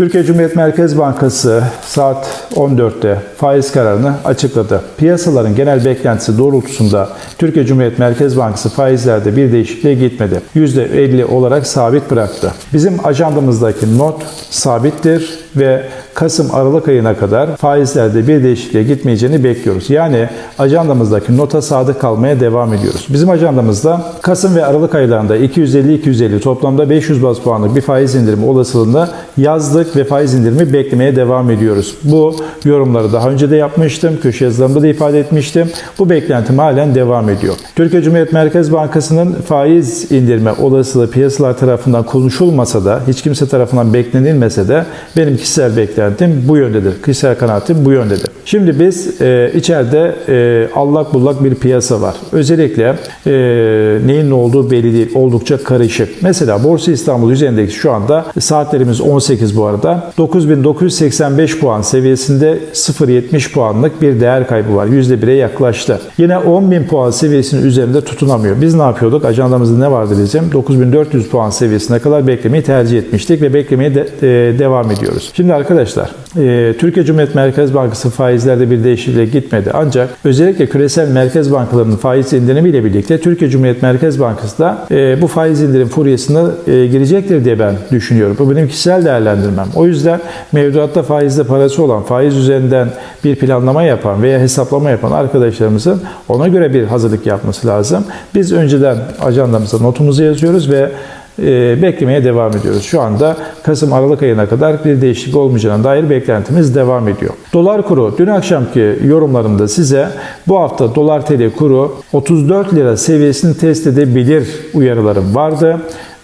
Türkiye Cumhuriyet Merkez Bankası saat 14'te faiz kararını açıkladı. Piyasaların genel beklentisi doğrultusunda Türkiye Cumhuriyet Merkez Bankası faizlerde bir değişikliğe gitmedi. %50 olarak sabit bıraktı. Bizim ajandamızdaki not sabittir ve Kasım-Aralık ayına kadar faizlerde bir değişikliğe gitmeyeceğini bekliyoruz. Yani ajandamızdaki nota sadık kalmaya devam ediyoruz. Bizim ajandamızda Kasım ve Aralık aylarında 250-250 toplamda 500 bas puanlık bir faiz indirimi olasılığında yazdık ve faiz indirimi beklemeye devam ediyoruz. Bu yorumları daha önce de yapmıştım. Köşe yazılarımda da ifade etmiştim. Bu beklentim halen devam ediyor. Türkiye Cumhuriyet Merkez Bankası'nın faiz indirme olasılığı piyasalar tarafından konuşulmasa da hiç kimse tarafından beklenilmese de benim kişisel beklentim bu yöndedir. Kişisel kanaatim bu yöndedir. Şimdi biz e, içeride e, allak bullak bir piyasa var. Özellikle e, neyin ne olduğu belli değil. Oldukça karışık. Mesela Borsa İstanbul üzerindeki şu anda saatlerimiz 18 bu arada. 9985 puan seviyesinde 0.70 puanlık bir değer kaybı var. %1'e yaklaştı. Yine 10.000 puan seviyesinin üzerinde tutunamıyor. Biz ne yapıyorduk? Ajandamızda ne vardı bizim? 9400 puan seviyesine kadar beklemeyi tercih etmiştik ve beklemeye de, e, devam ediyoruz. Şimdi arkadaşlar, e, Türkiye Cumhuriyet Merkez Bankası faizlerde bir değişikliğe gitmedi. Ancak özellikle küresel merkez bankalarının faiz indirimiyle birlikte Türkiye Cumhuriyet Merkez Bankası da e, bu faiz indirim furyasına e, girecektir diye ben düşünüyorum. Bu benim kişisel değerlendirmem. O yüzden mevduatta faizde parası olan, faiz üzerinden bir planlama yapan veya hesaplama yapan arkadaşlarımızın ona göre bir hazırlık yapması lazım. Biz önceden ajandamıza notumuzu yazıyoruz ve e, beklemeye devam ediyoruz. Şu anda Kasım-Aralık ayına kadar bir değişiklik olmayacağına dair beklentimiz devam ediyor. Dolar kuru dün akşamki yorumlarımda size bu hafta dolar TL kuru 34 lira seviyesini test edebilir uyarılarım vardı.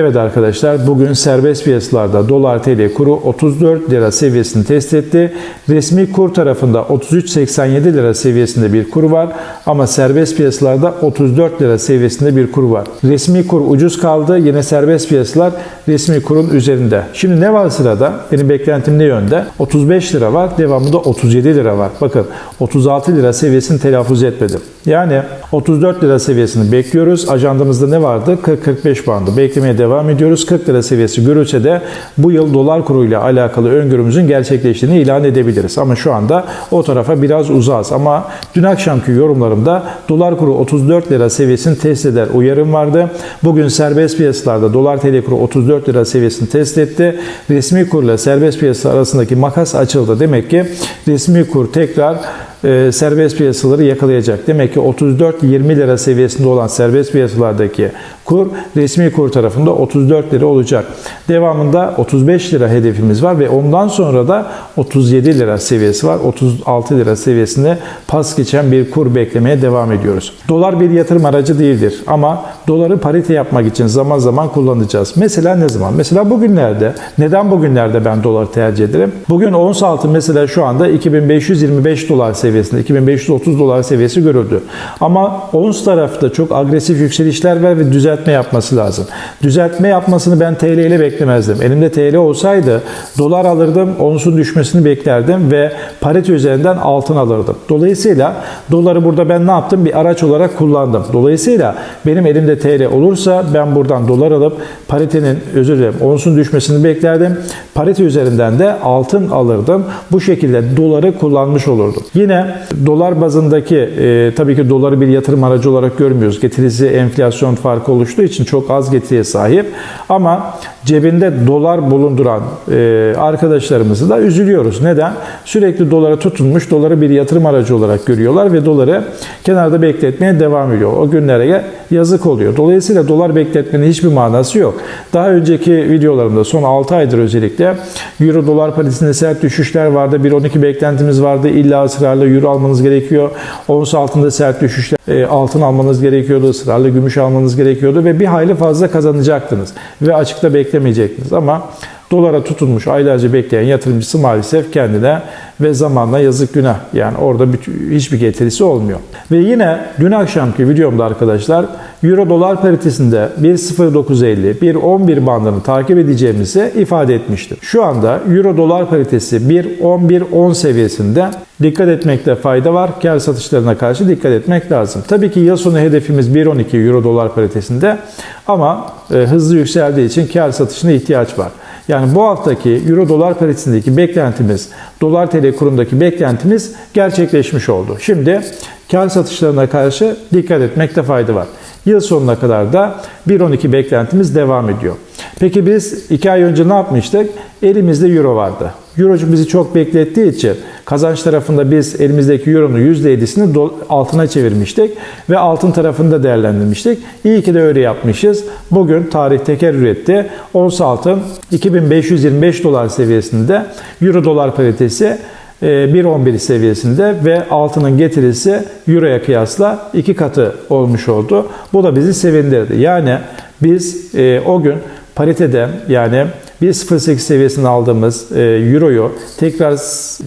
Evet arkadaşlar bugün serbest piyasalarda dolar TL kuru 34 lira seviyesini test etti. Resmi kur tarafında 33.87 lira seviyesinde bir kur var ama serbest piyasalarda 34 lira seviyesinde bir kur var. Resmi kur ucuz kaldı. Yine serbest piyasalar resmi kurun üzerinde. Şimdi ne var sırada? Benim beklentim ne yönde? 35 lira var. Devamında 37 lira var. Bakın 36 lira seviyesini telaffuz etmedim. Yani 34 lira seviyesini bekliyoruz. Ajandamızda ne vardı? 40-45 bandı. Beklemeye devam ediyoruz. 40 lira seviyesi görülse de bu yıl dolar kuruyla alakalı öngörümüzün gerçekleştiğini ilan edebiliriz. Ama şu anda o tarafa biraz uzağız. Ama dün akşamki yorumlarımda dolar kuru 34 lira seviyesini test eder uyarım vardı. Bugün serbest piyasalarda dolar TL kuru 34 lira seviyesini test etti. Resmi kurla serbest piyasa arasındaki makas açıldı. Demek ki resmi kur tekrar e, serbest piyasaları yakalayacak. Demek ki 34-20 lira seviyesinde olan serbest piyasalardaki kur resmi kur tarafında 34 lira olacak. Devamında 35 lira hedefimiz var ve ondan sonra da 37 lira seviyesi var. 36 lira seviyesinde pas geçen bir kur beklemeye devam ediyoruz. Dolar bir yatırım aracı değildir ama doları parite yapmak için zaman zaman kullanacağız. Mesela ne zaman? Mesela bugünlerde. Neden bugünlerde ben doları tercih ederim? Bugün ons altın mesela şu anda 2525 dolar seviyesinde, 2530 dolar seviyesi görüldü. Ama ons tarafta çok agresif yükselişler var ve düzeltme yapması lazım. Düzeltme yapmasını ben TL ile beklemezdim. Elimde TL olsaydı dolar alırdım, onsun düşmesini beklerdim ve parite üzerinden altın alırdım. Dolayısıyla doları burada ben ne yaptım? Bir araç olarak kullandım. Dolayısıyla benim elimde TL olursa ben buradan dolar alıp paritenin özür dilerim onsun düşmesini beklerdim. Parite üzerinden de altın alırdım. Bu şekilde doları kullanmış olurdum. Yine dolar bazındaki e, tabii ki doları bir yatırım aracı olarak görmüyoruz. Getirisi enflasyon farkı oluştuğu için çok az getiriye sahip. Ama cebinde dolar bulunduran e, arkadaşlarımızı da üzülüyoruz. Neden? Sürekli dolara tutunmuş, doları bir yatırım aracı olarak görüyorlar ve doları kenarda bekletmeye devam ediyor. O günlere yazık oluyor. Dolayısıyla dolar bekletmenin hiçbir manası yok. Daha önceki videolarımda son 6 aydır özellikle Euro dolar paritesinde sert düşüşler vardı. 1.12 beklentimiz vardı. İlla ısrarla Euro almanız gerekiyor. Ons altında sert düşüşler, e, altın almanız gerekiyordu. ısrarla gümüş almanız gerekiyordu ve bir hayli fazla kazanacaktınız. Ve açıkta beklemeyecektiniz. Ama dolara tutunmuş aylarca bekleyen yatırımcısı maalesef kendine ve zamanla yazık günah. Yani orada hiçbir getirisi olmuyor. Ve yine dün akşamki videomda arkadaşlar Euro dolar paritesinde 1.0950, 1.11 bandını takip edeceğimizi ifade etmiştim. Şu anda Euro dolar paritesi 1.11-10 seviyesinde dikkat etmekte fayda var. Kar satışlarına karşı dikkat etmek lazım. Tabii ki yıl sonu hedefimiz 1.12 Euro dolar paritesinde ama e, hızlı yükseldiği için kar satışına ihtiyaç var. Yani bu haftaki Euro dolar paritesindeki beklentimiz, dolar TL kurundaki beklentimiz gerçekleşmiş oldu. Şimdi kar satışlarına karşı dikkat etmekte fayda var. Yıl sonuna kadar da 1.12 beklentimiz devam ediyor. Peki biz 2 ay önce ne yapmıştık? Elimizde euro vardı. Eurocu bizi çok beklettiği için kazanç tarafında biz elimizdeki euronun %7'sini do- altına çevirmiştik ve altın tarafında değerlendirmiştik. İyi ki de öyle yapmışız. Bugün tarih teker üretti. Ons altın 2525 dolar seviyesinde euro dolar paritesi 1.11 seviyesinde ve altının getirisi Euro'ya kıyasla iki katı olmuş oldu. Bu da bizi sevindirdi. Yani biz e, o gün paritede yani 1.08 seviyesinde aldığımız e, Euro'yu tekrar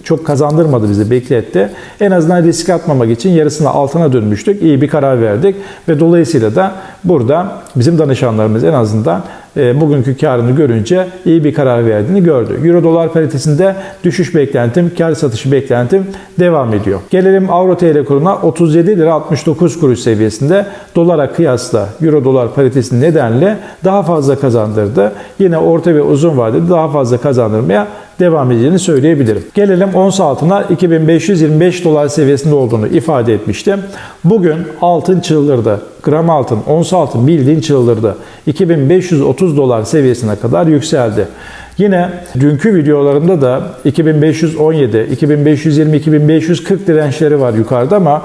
çok kazandırmadı bizi bekletti. En azından risk atmamak için yarısını altına dönmüştük. İyi bir karar verdik ve dolayısıyla da burada bizim danışanlarımız en azından bugünkü karını görünce iyi bir karar verdiğini gördü. Euro dolar paritesinde düşüş beklentim, kar satışı beklentim devam ediyor. Gelelim Avro TL kuruna 37 lira 69 kuruş seviyesinde dolara kıyasla Euro dolar paritesi nedenle daha fazla kazandırdı. Yine orta ve uzun vadede daha fazla kazandırmaya devam edeceğini söyleyebilirim. Gelelim ons altına 2525 dolar seviyesinde olduğunu ifade etmiştim. Bugün altın çıldırdı. Gram altın, ons altın bildiğin çıldırdı. 2530 dolar seviyesine kadar yükseldi. Yine dünkü videolarımda da 2517, 2520, 2540 dirençleri var yukarıda ama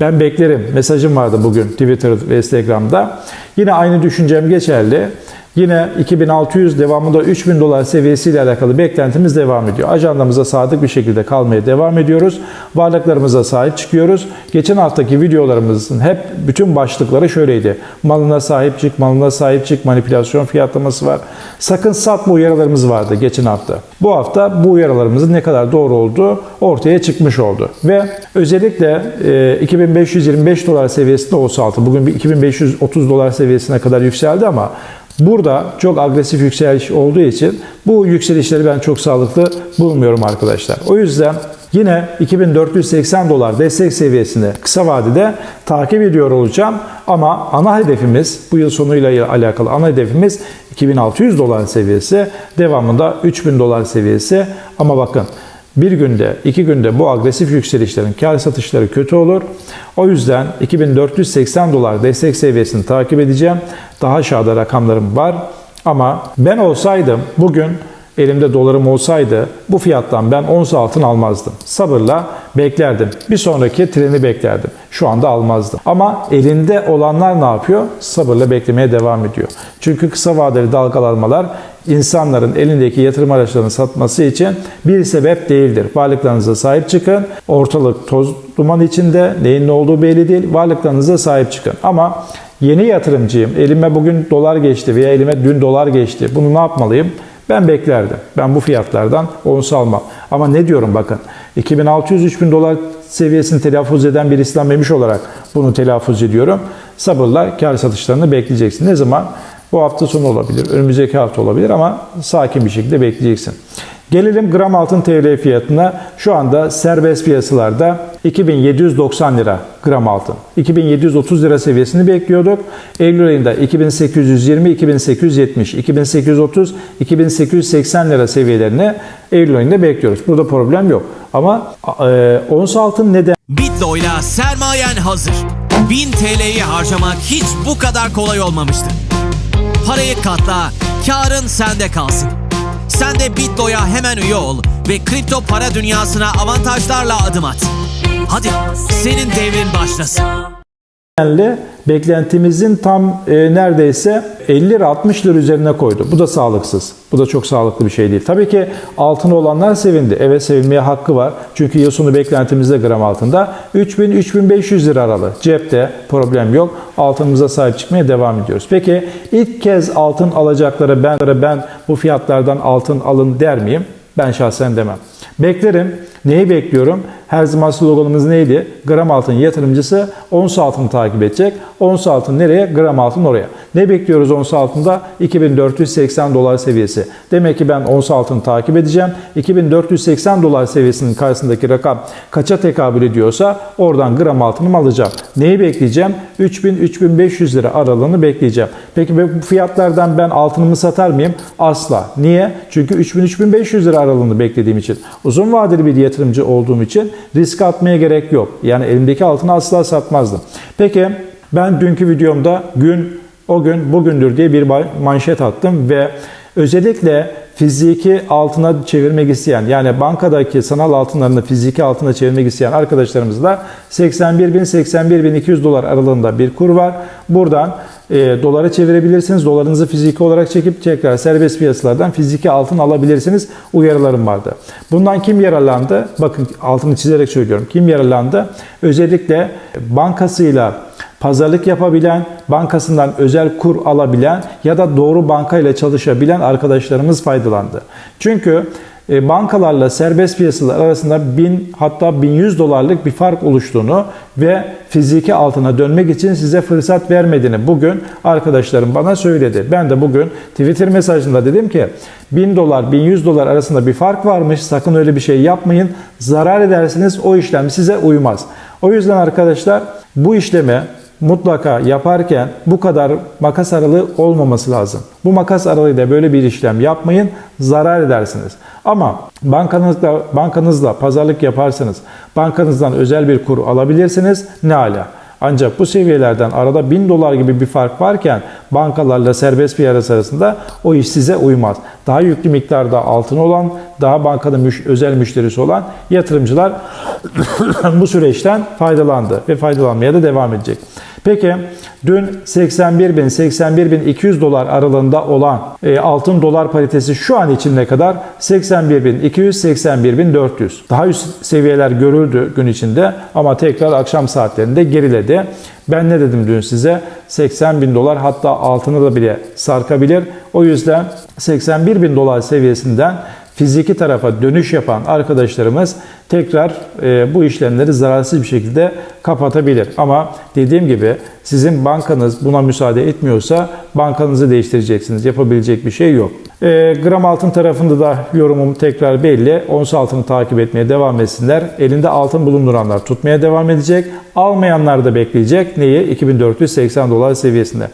ben beklerim. Mesajım vardı bugün Twitter ve Instagram'da. Yine aynı düşüncem geçerli. Yine 2600 devamında 3000 dolar seviyesiyle alakalı beklentimiz devam ediyor. Ajandamıza sadık bir şekilde kalmaya devam ediyoruz. Varlıklarımıza sahip çıkıyoruz. Geçen haftaki videolarımızın hep bütün başlıkları şöyleydi. Malına sahip çık, malına sahip çık, manipülasyon fiyatlaması var. Sakın satma uyarılarımız vardı geçen hafta. Bu hafta bu uyarılarımızın ne kadar doğru olduğu ortaya çıkmış oldu. Ve özellikle e, 2525 dolar seviyesinde olsa altı, bugün bir 2530 dolar seviyesine kadar yükseldi ama Burada çok agresif yükseliş olduğu için bu yükselişleri ben çok sağlıklı bulmuyorum arkadaşlar. O yüzden yine 2480 dolar destek seviyesini kısa vadede takip ediyor olacağım. Ama ana hedefimiz bu yıl sonuyla alakalı ana hedefimiz 2600 dolar seviyesi. Devamında 3000 dolar seviyesi. Ama bakın bir günde, iki günde bu agresif yükselişlerin kar satışları kötü olur. O yüzden 2480 dolar destek seviyesini takip edeceğim. Daha aşağıda rakamlarım var. Ama ben olsaydım bugün elimde dolarım olsaydı bu fiyattan ben ons altın almazdım. Sabırla beklerdim. Bir sonraki treni beklerdim. Şu anda almazdım. Ama elinde olanlar ne yapıyor? Sabırla beklemeye devam ediyor. Çünkü kısa vadeli dalgalanmalar insanların elindeki yatırım araçlarını satması için bir sebep değildir. Varlıklarınıza sahip çıkın. Ortalık toz duman içinde. Neyin ne olduğu belli değil. Varlıklarınıza sahip çıkın. Ama yeni yatırımcıyım. Elime bugün dolar geçti veya elime dün dolar geçti. Bunu ne yapmalıyım? Ben beklerdim. Ben bu fiyatlardan ons almam. Ama ne diyorum bakın. 2600-3000 dolar seviyesini telaffuz eden bir İslam memiş olarak bunu telaffuz ediyorum. Sabırla kar satışlarını bekleyeceksin. Ne zaman? Bu hafta sonu olabilir, önümüzdeki hafta olabilir ama sakin bir şekilde bekleyeceksin. Gelelim gram altın TL fiyatına. Şu anda serbest piyasalarda 2790 lira gram altın. 2730 lira seviyesini bekliyorduk. Eylül ayında 2820, 2870, 2830, 2880 lira seviyelerini Eylül ayında bekliyoruz. Burada problem yok. Ama e, ons altın neden Bitlo'yla sermayen hazır. 1000 TL'yi harcamak hiç bu kadar kolay olmamıştı. Parayı katla, karın sende kalsın. Sen de Bitlo'ya hemen üye ol ve kripto para dünyasına avantajlarla adım at. Hadi senin devrin başlasın. Nedenle beklentimizin tam e, neredeyse 50 lira 60 lira üzerine koydu. Bu da sağlıksız. Bu da çok sağlıklı bir şey değil. Tabii ki altın olanlar sevindi. Evet sevinmeye hakkı var. Çünkü yıl sonu beklentimizde gram altında 3000-3500 lira aralı. Cepte problem yok. Altınımıza sahip çıkmaya devam ediyoruz. Peki ilk kez altın alacaklara ben, ben bu fiyatlardan altın alın der miyim? Ben şahsen demem. Beklerim. Neyi bekliyorum? Her zaman sloganımız neydi? Gram altın yatırımcısı ons altını takip edecek. Ons altın nereye? Gram altın oraya. Ne bekliyoruz ons altında? 2480 dolar seviyesi. Demek ki ben ons altını takip edeceğim. 2480 dolar seviyesinin karşısındaki rakam kaça tekabül ediyorsa oradan gram altınımı alacağım. Neyi bekleyeceğim? 3000-3500 lira aralığını bekleyeceğim. Peki bu fiyatlardan ben altınımı satar mıyım? Asla. Niye? Çünkü 3000-3500 lira aralığını beklediğim için. Uzun vadeli bir yatırımcı olduğum için risk atmaya gerek yok. Yani elimdeki altını asla satmazdım. Peki ben dünkü videomda gün o gün bugündür diye bir manşet attım ve özellikle fiziki altına çevirmek isteyen yani bankadaki sanal altınlarını fiziki altına çevirmek isteyen arkadaşlarımızla 81 bin 81 bin 200 dolar aralığında bir kur var. Buradan e, dolara çevirebilirsiniz. Dolarınızı fiziki olarak çekip tekrar serbest piyasalardan fiziki altın alabilirsiniz. Uyarılarım vardı. Bundan kim yararlandı? Bakın altını çizerek söylüyorum. Kim yararlandı? Özellikle bankasıyla pazarlık yapabilen, bankasından özel kur alabilen ya da doğru bankayla çalışabilen arkadaşlarımız faydalandı. Çünkü bankalarla serbest piyasalar arasında 1000 hatta 1100 dolarlık bir fark oluştuğunu ve fiziki altına dönmek için size fırsat vermediğini bugün arkadaşlarım bana söyledi. Ben de bugün Twitter mesajında dedim ki 1000 dolar 1100 dolar arasında bir fark varmış sakın öyle bir şey yapmayın zarar edersiniz o işlem size uymaz. O yüzden arkadaşlar bu işleme mutlaka yaparken bu kadar makas aralığı olmaması lazım. Bu makas aralığıyla böyle bir işlem yapmayın, zarar edersiniz. Ama bankanızla, bankanızla pazarlık yaparsanız, bankanızdan özel bir kur alabilirsiniz, ne ala. Ancak bu seviyelerden arada 1000 dolar gibi bir fark varken bankalarla serbest piyasa arasında o iş size uymaz. Daha yüklü miktarda altın olan, daha bankanın müş özel müşterisi olan yatırımcılar bu süreçten faydalandı ve faydalanmaya da devam edecek. Peki dün 81 bin 81 bin 200 dolar aralığında olan e, altın dolar paritesi şu an için ne kadar? 81 bin 200 81 bin 400. Daha üst seviyeler görüldü gün içinde ama tekrar akşam saatlerinde geriledi. Ben ne dedim dün size? 80 bin dolar hatta altını da bile sarkabilir. O yüzden 81 bin dolar seviyesinden fiziki tarafa dönüş yapan arkadaşlarımız tekrar e, bu işlemleri zararsız bir şekilde kapatabilir. Ama dediğim gibi sizin bankanız buna müsaade etmiyorsa bankanızı değiştireceksiniz. Yapabilecek bir şey yok. E, gram altın tarafında da yorumum tekrar belli. Ons altını takip etmeye devam etsinler. Elinde altın bulunduranlar tutmaya devam edecek. Almayanlar da bekleyecek. Neyi? 2480 dolar seviyesinde.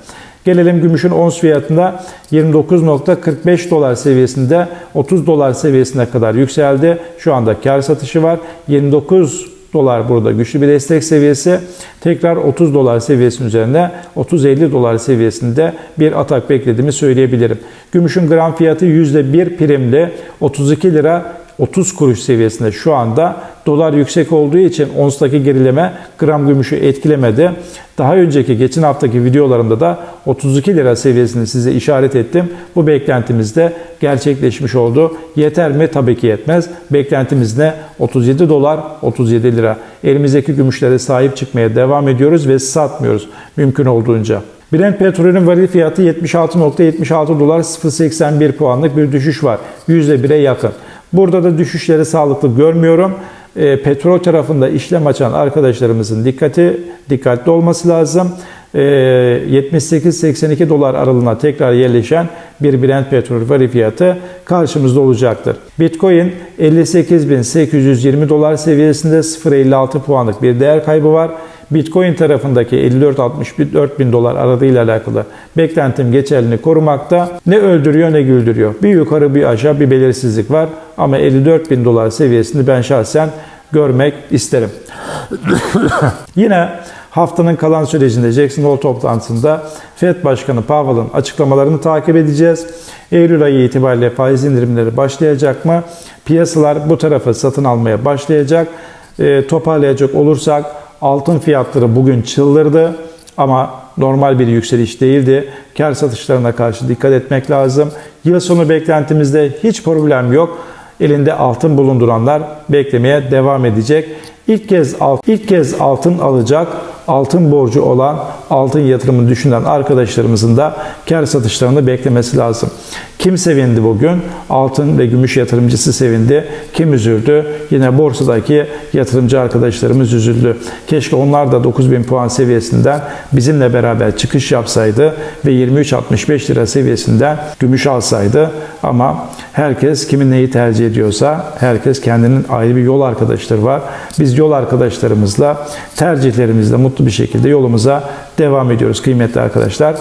Gelelim gümüşün ons fiyatında 29.45 dolar seviyesinde 30 dolar seviyesine kadar yükseldi. Şu anda kar satışı var. 29 dolar burada güçlü bir destek seviyesi. Tekrar 30 dolar seviyesinin üzerine 30-50 dolar seviyesinde bir atak beklediğimi söyleyebilirim. Gümüşün gram fiyatı %1 primli 32 lira 30 kuruş seviyesinde şu anda. Dolar yüksek olduğu için onstaki gerileme gram gümüşü etkilemedi. Daha önceki geçen haftaki videolarımda da 32 lira seviyesini size işaret ettim. Bu beklentimiz de gerçekleşmiş oldu. Yeter mi? Tabii ki yetmez. Beklentimiz ne? 37 dolar, 37 lira. Elimizdeki gümüşlere sahip çıkmaya devam ediyoruz ve satmıyoruz mümkün olduğunca. Brent petrolün varil fiyatı 76.76 dolar 0.81 puanlık bir düşüş var. %1'e yakın. Burada da düşüşleri sağlıklı görmüyorum. E, petrol tarafında işlem açan arkadaşlarımızın dikkati dikkatli olması lazım. E, 78-82 dolar aralığına tekrar yerleşen bir Brent petrol varil fiyatı karşımızda olacaktır. Bitcoin 58.820 dolar seviyesinde 0.56 puanlık bir değer kaybı var. Bitcoin tarafındaki 54-64 bin dolar aralığıyla alakalı beklentim geçerliliğini korumakta. Ne öldürüyor ne güldürüyor. Bir yukarı bir aşağı bir belirsizlik var. Ama 54 bin dolar seviyesini ben şahsen görmek isterim. Yine haftanın kalan sürecinde Jackson Hole toplantısında FED Başkanı Powell'ın açıklamalarını takip edeceğiz. Eylül ayı itibariyle faiz indirimleri başlayacak mı? Piyasalar bu tarafı satın almaya başlayacak. E, toparlayacak olursak altın fiyatları bugün çıldırdı ama normal bir yükseliş değildi. Kar satışlarına karşı dikkat etmek lazım. Yıl sonu beklentimizde hiç problem yok. Elinde altın bulunduranlar beklemeye devam edecek. İlk kez ilk kez altın alacak, altın borcu olan, altın yatırımını düşünen arkadaşlarımızın da kar satışlarını beklemesi lazım. Kim sevindi bugün? Altın ve gümüş yatırımcısı sevindi. Kim üzüldü? Yine borsadaki yatırımcı arkadaşlarımız üzüldü. Keşke onlar da 9000 puan seviyesinden bizimle beraber çıkış yapsaydı ve 23.65 lira seviyesinden gümüş alsaydı. Ama herkes kimin neyi tercih ediyorsa herkes kendinin ayrı bir yol arkadaşları var. Biz yol arkadaşlarımızla tercihlerimizle mutlu bir şekilde yolumuza devam ediyoruz kıymetli arkadaşlar.